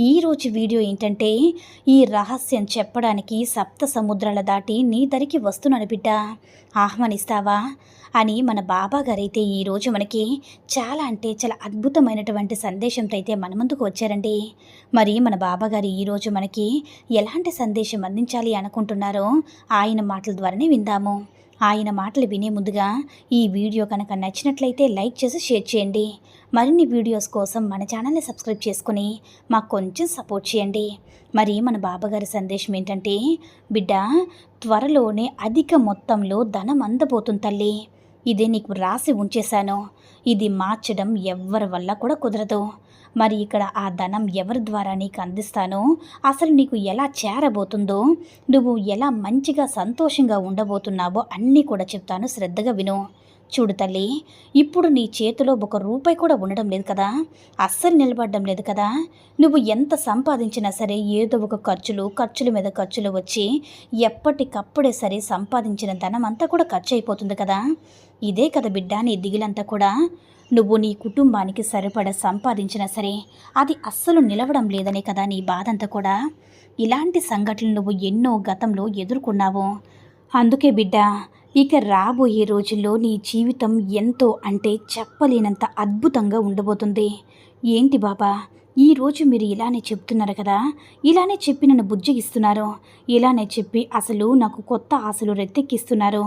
ఈరోజు వీడియో ఏంటంటే ఈ రహస్యం చెప్పడానికి సప్త సముద్రాల దాటి నీ దరికి వస్తున్నాను బిడ్డ. ఆహ్వానిస్తావా? అని మన బాబా గారైతే ఈరోజు మనకి చాలా అంటే చాలా అద్భుతమైనటువంటి సందేశంతో అయితే మన ముందుకు వచ్చారండి. మరి మన బాబా గారు ఈరోజు మనకి ఎలాంటి సందేశం అందించాలి అనుకుంటున్నారో ఆయన మాటల ద్వారానే విందాము. ఆయన మాటలు వినే ముందుగా ఈ వీడియో కనుక నచ్చినట్లయితే లైక్ చేసి షేర్ చేయండి. మరిన్ని వీడియోస్ కోసం మన ఛానల్ని సబ్స్క్రైబ్ చేసుకుని మాకు కొంచెం సపోర్ట్ చేయండి. మరి మన బాబాగారి సందేశం ఏంటంటే బిడ్డ త్వరలోనే అధిక మొత్తంలో ధనం అందబోతుంది తల్లి. ఇదే నీకు రాసి ఉంచేశాను. ఇది మార్చడం ఎవ్వరి వల్ల కూడా కుదరదు. మరి ఇక్కడ ఆ ధనం ఎవరి ద్వారా నీకు అందిస్తానో? అసలు నీకు ఎలా చేరబోతుందో నువ్వు ఎలా మంచిగా సంతోషంగా ఉండబోతున్నావో అన్నీ కూడా చెప్తాను. శ్రద్ధగా విను. చూడు తల్లి ఇప్పుడు నీ చేతిలో ఒక రూపాయి కూడా ఉండడం లేదు కదా. అస్సలు నిలబడడం లేదు కదా. నువ్వు ఎంత సంపాదించినా సరే ఏదో ఒక ఖర్చులు ఖర్చుల మీద ఖర్చులు వచ్చి ఎప్పటికప్పుడే సరే సంపాదించిన ధనం అంతా కూడా ఖర్చు అయిపోతుంది కదా. ఇదే కదా బిడ్డ నీ దిగులంతా కూడా. నువ్వు నీ కుటుంబానికి సరిపడ సంపాదించినా సరే అది అస్సలు నిలవడం లేదనే కదా నీ బాధంతా కూడా. ఇలాంటి సంఘటనలు నువ్వు ఎన్నో గతంలో ఎదుర్కొన్నావు. అందుకే బిడ్డ ఇక రాబోయే రోజుల్లో నీ జీవితం ఎంతో అంటే చెప్పలేనంత అద్భుతంగా ఉండబోతుంది. ఏంటి బాబా? ఈరోజు మీరు ఇలానే చెప్తున్నారు కదా? ఇలానే చెప్పి నన్ను బుజ్జగిస్తున్నారు. ఇలానే చెప్పి అసలు నాకు కొత్త ఆశలు రెత్తెక్కిస్తున్నారు.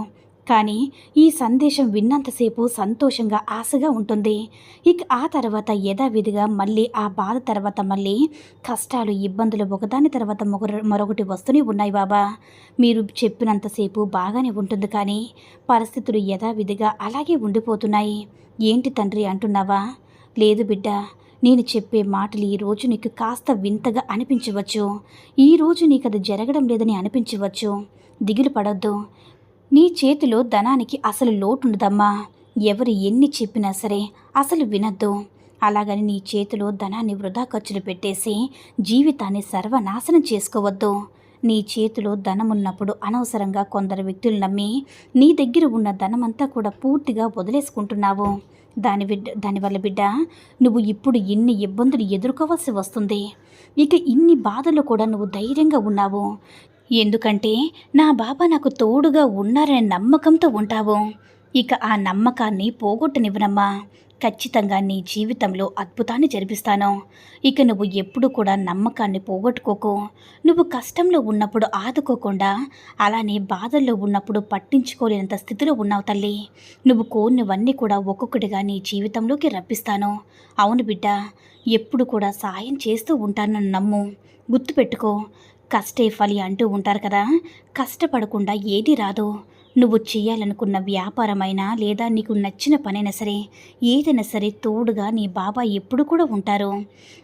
కానీ ఈ సందేశం విన్నంతసేపు సంతోషంగా ఆశగా ఉంటుంది. ఇక ఆ తర్వాత యథావిధిగా మళ్ళీ ఆ బాధ తర్వాత మళ్ళీ కష్టాలు ఇబ్బందులు ఒకదాని తర్వాత మరొకటి వస్తూనే ఉన్నాయి బాబా. మీరు చెప్పినంతసేపు బాగానే ఉంటుంది కానీ పరిస్థితులు యథావిధిగా అలాగే ఉండిపోతున్నాయి. ఏంటి తండ్రి అంటున్నావా? లేదు బిడ్డ నేను చెప్పే మాటలు ఈరోజు నీకు కాస్త వింతగా అనిపించవచ్చు. ఈరోజు నీకు అది జరగడం లేదని అనిపించవచ్చు. దిగులు పడొద్దు. నీ చేతిలో ధనానికి అసలు లోటుండదమ్మా. ఎవరు ఎన్ని చెప్పినా సరే అసలు వినద్దు. అలాగని నీ చేతిలో ధనాన్ని వృధా ఖర్చులు పెట్టేసి జీవితాన్ని సర్వనాశనం చేసుకోవద్దు. నీ చేతిలో ధనం ఉన్నప్పుడు అనవసరంగా కొందరు వ్యక్తులు నమ్మి నీ దగ్గర ఉన్న ధనమంతా కూడా పూర్తిగా వదిలేసుకుంటున్నావు. దాని బిడ్డ దానివల్ల బిడ్డ నువ్వు ఇప్పుడు ఎన్ని ఇబ్బందులు ఎదుర్కోవాల్సి వస్తుంది. ఇక ఇన్ని బాధలు కూడా నువ్వు ధైర్యంగా ఉన్నావు. ఎందుకంటే నా బాబా నాకు తోడుగా ఉన్నారనే నమ్మకంతో ఉంటావు. ఇక ఆ నమ్మకాన్ని పోగొట్టనివ్వనమ్మా. ఖచ్చితంగా నీ జీవితంలో అద్భుతాన్ని జరిపిస్తాను. ఇక నువ్వు ఎప్పుడు కూడా నమ్మకాన్ని పోగొట్టుకోకు. నువ్వు కష్టంలో ఉన్నప్పుడు ఆదుకోకుండా అలానే బాధల్లో ఉన్నప్పుడు పట్టించుకోలేనంత స్థితిలో ఉన్నావు తల్లి. నువ్వు కోరినవన్నీ కూడా ఒక్కొక్కటిగా నీ జీవితంలోకి రప్పిస్తాను. అవును బిడ్డ ఎప్పుడు కూడా సాయం చేస్తూ ఉంటానని నమ్ము. గుర్తుపెట్టుకో కష్టే ఫలి అంటూ ఉంటారు కదా. కష్టపడకుండా ఏది రాదు. నువ్వు చేయాలనుకున్న వ్యాపారమైనా లేదా నీకు నచ్చిన పనైనా సరే ఏదైనా సరే తోడుగా నీ బాబా ఎప్పుడు కూడా ఉంటారు.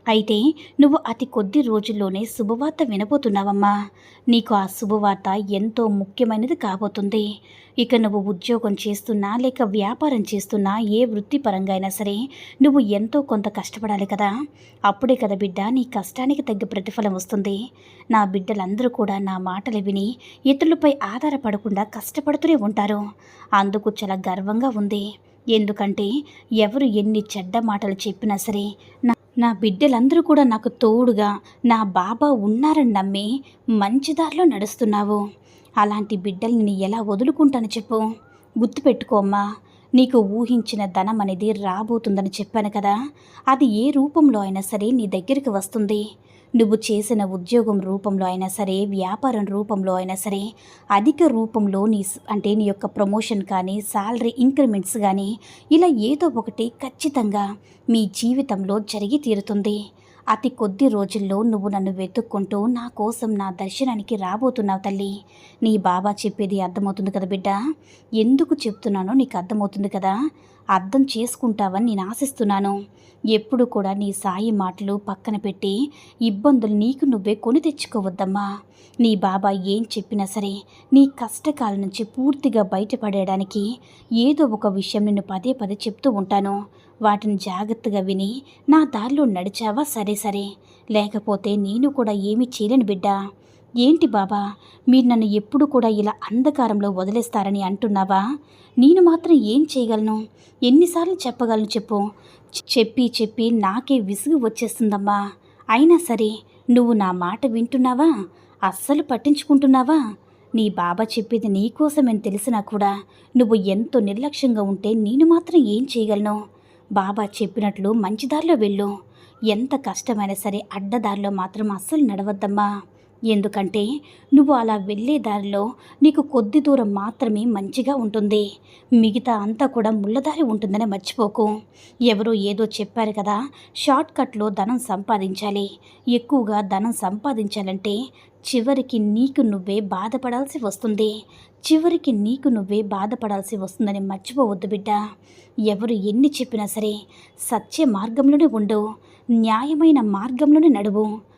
అయితే నువ్వు అతి కొద్ది రోజుల్లోనే శుభవార్త వినబోతున్నావమ్మా. నీకు ఆ శుభవార్త ఎంతో ముఖ్యమైనది కాబోతుంది. ఇక నువ్వు ఉద్యోగం చేస్తున్నా లేక వ్యాపారం చేస్తున్నా ఏ వృత్తిపరంగా అయినా సరే నువ్వు ఎంతో కొంత కష్టపడాలి కదా. అప్పుడే కదా బిడ్డ నీ కష్టానికి తగ్గ ప్రతిఫలం వస్తుంది. నా బిడ్డలందరూ కూడా నా మాటలు విని ఇతరులపై ఆధారపడకుండా కష్టపడుతూనే ఉంటారు. అందుకు చాలా గర్వంగా ఉంది. ఎందుకంటే ఎవరు ఎన్ని చెడ్డ మాటలు చెప్పినా సరే నా నా బిడ్డలందరూ కూడా నాకు తోడుగా నా బాబా ఉన్నారని నమ్మి మంచి దారిలో నడుస్తున్నావు. అలాంటి బిడ్డల్ని నేను ఎలా వదులుకుంటాను చెప్పు. గుర్తుపెట్టుకోమ్మా నీకు ఊహించిన ధనం అనేది రాబోతుందని చెప్పాను కదా. అది ఏ రూపంలో అయినా సరే నీ దగ్గరికి వస్తుంది. నువ్వు చేసిన ఉద్యోగం రూపంలో అయినా సరే వ్యాపారం రూపంలో అయినా సరే అధిక రూపంలో నీ అంటే నీ యొక్క ప్రమోషన్ కానీ శాలరీ ఇంక్రిమెంట్స్ కానీ ఇలా ఏదో ఒకటి ఖచ్చితంగా మీ జీవితంలో జరిగి తీరుతుంది. అతి కొద్ది రోజుల్లో నువ్వు నన్ను వెతుక్కుంటూ నా కోసం నా దర్శనానికి రాబోతున్నావు తల్లి. నీ బాబా చెప్పేది అర్థమవుతుంది కదా బిడ్డ? ఎందుకు చెప్తున్నానో నీకు అర్థమవుతుంది కదా? అర్థం చేసుకుంటావని నేను ఆశిస్తున్నాను. ఎప్పుడు కూడా నీ సాయి మాటలు పక్కన పెట్టి ఇబ్బందులు నీకు నువ్వే కొని తెచ్చుకోవద్దమ్మా. నీ బాబా ఏం చెప్పినా సరే నీ కష్టకాల నుంచి పూర్తిగా బయటపడేయడానికి ఏదో ఒక విషయం నిన్ను పదే పదే చెప్తూ ఉంటాను. వాటిని జాగ్రత్తగా విని నా దారిలో నడిచావా? సరే సరే. లేకపోతే నేను కూడా ఏమీ చేయలేను బిడ్డ. ఏంటి బాబా? మీరు నన్ను ఎప్పుడు కూడా ఇలా అంధకారంలో వదిలేస్తారని అంటున్నావా? నేను మాత్రం ఏం చేయగలను? ఎన్నిసార్లు చెప్పగలను చెప్పు. చెప్పి చెప్పి నాకే విసుగు వచ్చేస్తుందమ్మా. అయినా సరే నువ్వు నా మాట వింటున్నావా? అస్సలు పట్టించుకుంటున్నావా? నీ బాబా చెప్పేది నీకోసమని తెలిసినా కూడా నువ్వు ఎంతో నిర్లక్ష్యంగా ఉంటే నేను మాత్రం ఏం చేయగలను? బాబా చెప్పినట్లు మంచి దారిలో వెళ్ళు. ఎంత కష్టమైనా సరే అడ్డదారిలో మాత్రం అస్సలు నడవద్దమ్మా. ఎందుకంటే నువ్వు అలా వెళ్ళే దారిలో నీకు కొద్ది దూరం మాత్రమే మంచిగా ఉంటుంది. మిగతా అంతా కూడా ముళ్ళదారి ఉంటుందని మర్చిపోకు. ఎవరో ఏదో చెప్పారు కదా షార్ట్ కట్లో ధనం సంపాదించాలి. ఎక్కువగా ధనం సంపాదించాలంటే చివరికి నీకు నువ్వే బాధపడాల్సి వస్తుంది. చివరికి నీకు నువ్వే బాధపడాల్సి వస్తుందని మర్చిపోవద్దు బిడ్డ. ఎవరు ఎన్ని చెప్పినా సరే సత్య మార్గంలోనే ఉండు. న్యాయమైన మార్గంలోనే నడువు.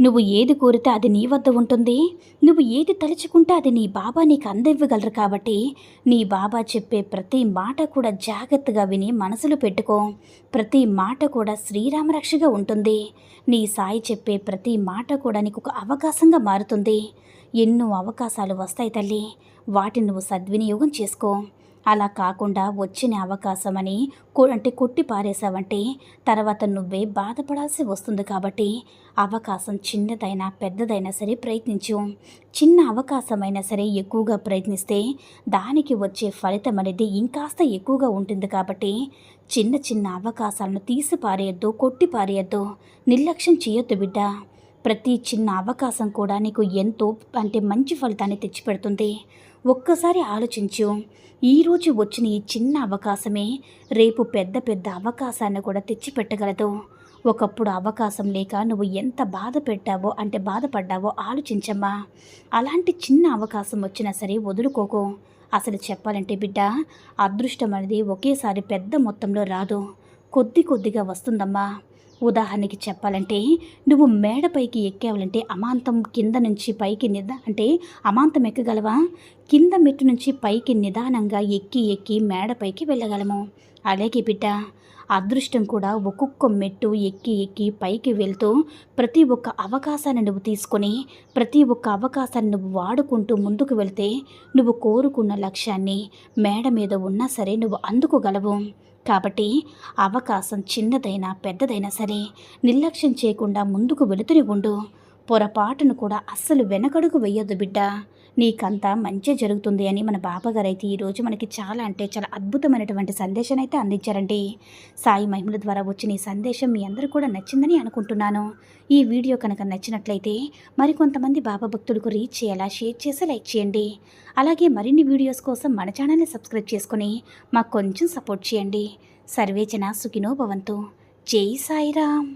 నువ్వు ఏది కోరితే అది నీ వద్ద ఉంటుంది. నువ్వు ఏది తలుచుకుంటే అది నీ బాబా నీకు అందివ్వగలరు కాబట్టి నీ బాబా చెప్పే ప్రతి మాట కూడా జాగ్రత్తగా విని మనసులో పెట్టుకో. ప్రతి మాట కూడా శ్రీరామరక్షగా ఉంటుంది. నీ సాయి చెప్పే ప్రతి మాట కూడా నీకు ఒక అవకాశంగా మారుతుంది. ఎన్నో అవకాశాలు వస్తాయి తల్లి. వాటిని నువ్వు సద్వినియోగం చేసుకో. అలా కాకుండా వచ్చిన అవకాశం అని అంటే కొట్టి పారేశావంటే తర్వాత నువ్వే బాధపడాల్సి వస్తుంది కాబట్టి అవకాశం చిన్నదైనా పెద్దదైనా సరే ప్రయత్నించు. చిన్న అవకాశమైనా సరే ఎక్కువగా ప్రయత్నిస్తే దానికి వచ్చే ఫలితం అనేది ఇంకాస్త ఎక్కువగా ఉంటుంది కాబట్టి చిన్న చిన్న అవకాశాలను తీసి పారేయద్దు కొట్టి పారేయద్దు. నిర్లక్ష్యం చేయొద్దు బిడ్డ. ప్రతి చిన్న అవకాశం కూడా నీకు ఎంతో అంటే మంచి ఫలితాన్ని తెచ్చిపెడుతుంది. ఒక్కసారి ఆలోచించు. ఈరోజు వచ్చిన ఈ చిన్న అవకాశమే రేపు పెద్ద పెద్ద అవకాశాన్ని కూడా తెచ్చిపెట్టగలదు. ఒకప్పుడు అవకాశం లేక నువ్వు ఎంత బాధ పెట్టావో అంటే బాధపడ్డావో ఆలోచించమ్మా. అలాంటి చిన్న అవకాశం వచ్చినా సరే వదులుకోకు. అసలు చెప్పాలంటే బిడ్డ అదృష్టం అనేది ఒకేసారి పెద్ద మొత్తంలో రాదు. కొద్ది కొద్దిగా వస్తుందమ్మా. ఉదాహరణకి చెప్పాలంటే నువ్వు మేడపైకి ఎక్కావాలంటే అమాంతం కింద నుంచి పైకి నిదా అంటే అమాంతం ఎక్కగలవా? కింద మెట్టు నుంచి పైకి నిదానంగా ఎక్కి ఎక్కి మేడపైకి వెళ్ళగలము. అలాగే బిడ్డ అదృష్టం కూడా ఒక్కొక్క మెట్టు ఎక్కి ఎక్కి పైకి వెళ్తూ ప్రతి ఒక్క అవకాశాన్ని నువ్వు తీసుకొని ప్రతి ఒక్క అవకాశాన్ని నువ్వు వాడుకుంటూ ముందుకు వెళ్తే నువ్వు కోరుకున్న లక్ష్యాన్ని మేడ మీద ఉన్నా సరే నువ్వు అందుకోగలవు. కాబట్టి అవకాశం చిన్నదైనా పెద్దదైనా సరే నిర్లక్ష్యం చేయకుండా ముందుకు వెళుతూనే ఉండు. పొరపాటును కూడా అస్సలు వెనకడుగు వెయ్యొద్దు బిడ్డ. నీకంతా మంచి జరుగుతుంది అని మన బాబాగారు అయితే ఈరోజు మనకి చాలా అంటే చాలా అద్భుతమైనటువంటి సందేశాన్ని అయితే అందించారండి. సాయి మహిమల ద్వారా వచ్చిన ఈ సందేశం మీ అందరూ కూడా నచ్చిందని అనుకుంటున్నాను. ఈ వీడియో కనుక నచ్చినట్లయితే మరికొంతమంది బాబా భక్తులకు రీచ్ చేయాలా షేర్ చేసి లైక్ చేయండి. అలాగే మరిన్ని వీడియోస్ కోసం మన ఛానల్ని సబ్స్క్రైబ్ చేసుకుని మాకు కొంచెం సపోర్ట్ చేయండి. సర్వేచన సుఖినో భవంతు. జై సాయిరామ్.